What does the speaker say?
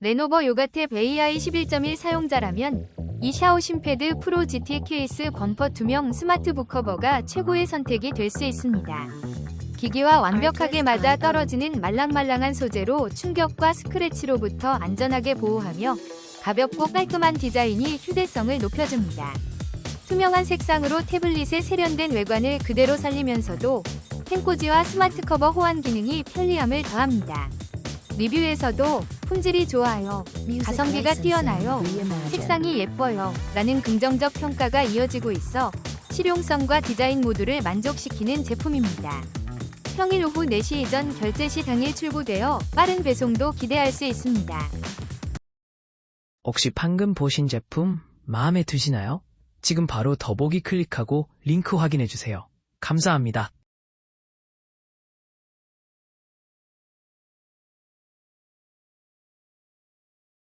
레노버 요가탭 AI 11.1 사용자라면 이 샤오신 패드 프로 GT 케이스 범퍼 투명 스마트 북커버가 최고의 선택이 될 수 있습니다. 기기와 완벽하게 맞아 떨어지는 말랑말랑한 소재로 충격과 스크래치로부터 안전하게 보호하며 가볍고 깔끔한 디자인이 휴대성을 높여줍니다. 투명한 색상으로 태블릿의 세련된 외관을 그대로 살리면서도 펜꽂이와 스마트 커버 호환 기능이 편리함을 더합니다. 리뷰에서도 품질이 좋아요, 가성비가 뛰어나요, 색상이 예뻐요 라는 긍정적 평가가 이어지고 있어 실용성과 디자인 모두를 만족시키는 제품입니다. 평일 오후 4시 이전 결제 시 당일 출고되어 빠른 배송도 기대할 수 있습니다. 혹시 방금 보신 제품 마음에 드시나요? 지금 바로 더보기 클릭하고 링크 확인해주세요. 감사합니다.